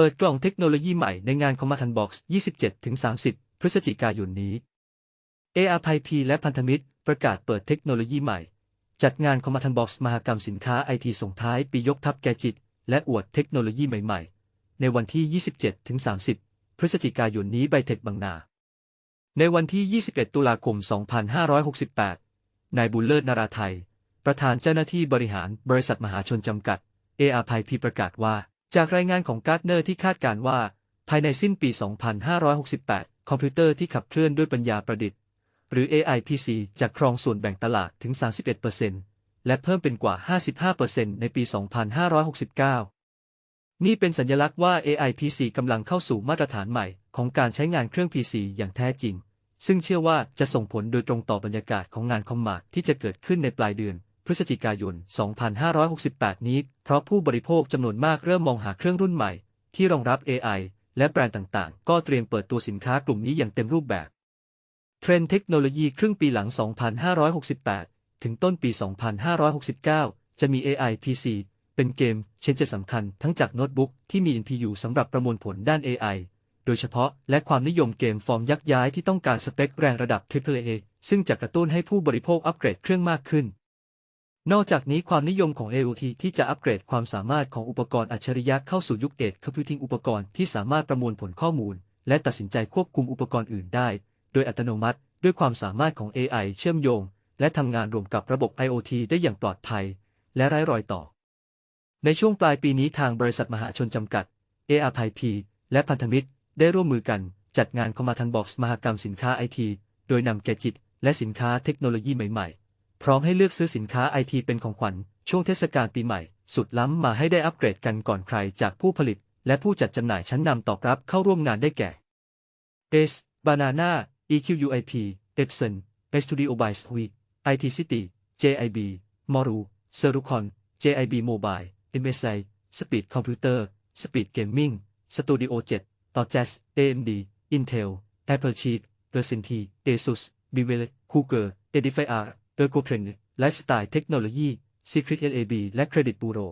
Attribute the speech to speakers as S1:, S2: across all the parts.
S1: ปิดกล่องเทคโนโลยีใหม่ในงาน Command Box 27-30 พฤศจิกายนนี้ AR p และพันธมิตร ประกาศเปิดเทคโนโลยีใหม่ จัดงาน Command Box มหกรรมสินค้าไอทีส่งท้ายปียกทัพแกจิต และอวดเทคโนโลยีใหม่ๆ ในวันที่ 27-30 พฤศจิกายนนี้ไบเทคบางนา ในวันที่ 21 ตุลาคม 2568 นายบุญเลิศนาราไทย ประธานเจ้าหน้าที่บริหารบริษัทมหาชนจำกัด AR p ประกาศว่า จากรายงานของการ์ดเนอร์ที่คาดการว่า ภายในสิ้นปี 2568 คอมพิวเตอร์ที่ขับเคลื่อนด้วยปัญญาประดิษฐ์ หรือ AI PC จะครองส่วนแบ่งตลาดถึง 31%และเพิ่มเป็นกว่า 55%ในปี 2569 นี่เป็นสัญลักษณ์ว่า AI PC กำลังเข้าสู่มาตรฐานใหม่ ของการใช้งานเครื่อง PC อย่างแท้จริง ซึ่งเชื่อว่าจะส่งผลโดยตรงต่อบรรยากาศของงานคอมมาร์ที่จะเกิดขึ้นในปลายเดือน พฤศจิกายน 2568 นี้ เพราะผู้บริโภคจำนวนมากเริ่มมองหาเครื่องรุ่นใหม่ ที่รองรับ AI และแบรนด์ต่างๆ ก็เตรียมเปิดตัวสินค้ากลุ่มนี้อย่างเต็มรูปแบบ เทรนด์เทคโนโลยีครึ่งปีหลัง 2568 ถึงต้นปี 2569 จะมี AI PC เป็นเกมเชนเจอร์สำคัญทั้งจากโน้ตบุ๊กที่มี NPU สำหรับประมวลผลด้าน AI โดยเฉพาะและความนิยมเกมฟอร์มยักย้ายที่ต้องการสเปคแรงระดับ AAA ซึ่งจะกระตุ้นให้ผู้บริโภคอัปเกรดเครื่องมากขึ้น นอกจากนี้ความนิยมของ AOT ที่จะอัปเกรดความสามารถของอุปกรณ์อัจฉริยะเข้าสู่ยุคเอ c o m p u t i n g อุปกรณ์ที่สามารถประมวลผลข้อมูล และตัดสินใจควบคุมอุปกรณ์อื่นได้ โดยอัตโนมัติ ด้วยความสามารถของ AI เชื่อมโยง และทำงานรวมกับระบบ IoT ได้อย่างปลอดภัย และไร้รอยต่อ ในช่วงปลายปีนี้ทางบริษัทมหาชนจำกัด AR p และพันธมิตร ได้ร่วมมือกัน จัดงานคอมมาทันบ็อกซ์มหกรรมสินค้าไอทีโดยนำแกจิต และสินค้าเทคโนโลยีใหม่ๆ พร้อมให้เลือกซื้อสินค้าไอทีเป็นของขวัญ ช่วงเทศกาลปีใหม่ สุดล้ำมาให้ได้อัปเกรดกันก่อนใครจากผู้ผลิต และผู้จัดจำหน่ายชั้นนำตอบรับเข้าร่วมงานได้แก่ S Banana EQUIP Epson Studio by Suite IT City JIB Moru Serucon JIB Mobile MSI Speed Computer Speed Gaming Studio 7ต่อ Jazz AMD Intel Apple Cheat p e r c e n t y ASUS Bevel Cougar Edifier Ergotrend Lifestyle Technology Secret LAB และ Credit Bureau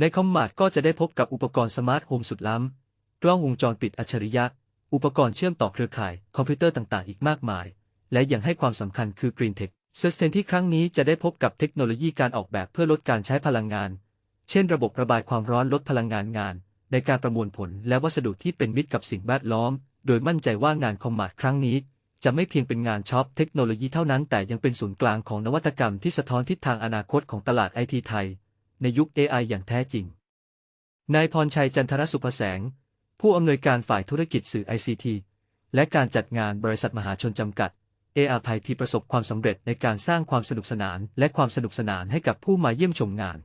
S1: ในคอมมาดก็จะได้พบกับอุปกรณ์สมาร์ทโฮมสุดล้ำ กล้องวงจรปิดอัจฉริยะ อุปกรณ์เชื่อมต่อเครือข่าย คอมพิวเตอร์ต่างๆ อีกมากมาย และยังให้ความสำคัญคือ Green Tech s u s t a i n ที่ครั้งนี้จะได้พบกับเทคโนโลยีการออกแบบเพื่อลดการใช้พลังงาน เช่น ระบบระบายความร้อนลดพลังงานงาน ในการประมวลผลและวัสดุที่เป็นมิตรกับสิ่งแวดล้อม โดยมั่นใจว่างานคอมมาดครั้งนี้ จะไม่เพียงเป็นงานช็อปเทคโนโลยีเท่านั้นแต่ยังเป็นศูนย์กลางของนวัตกรรมที่สะท้อนทิศทางอนาคตของตลาดไอทีไทย ในยุค AI อย่างแท้จริง นายพรชัยจันทรสุภแสง ผู้อำนวยการฝ่ายธุรกิจสื่อ ICT และการจัดงานบริษัทมหาชนจำกัด AR ไทยพีประสบความสำเร็จในการสร้างความสนุกสนาน และความสนุกสนานให้กับผู้มาเยี่ยมชมงาน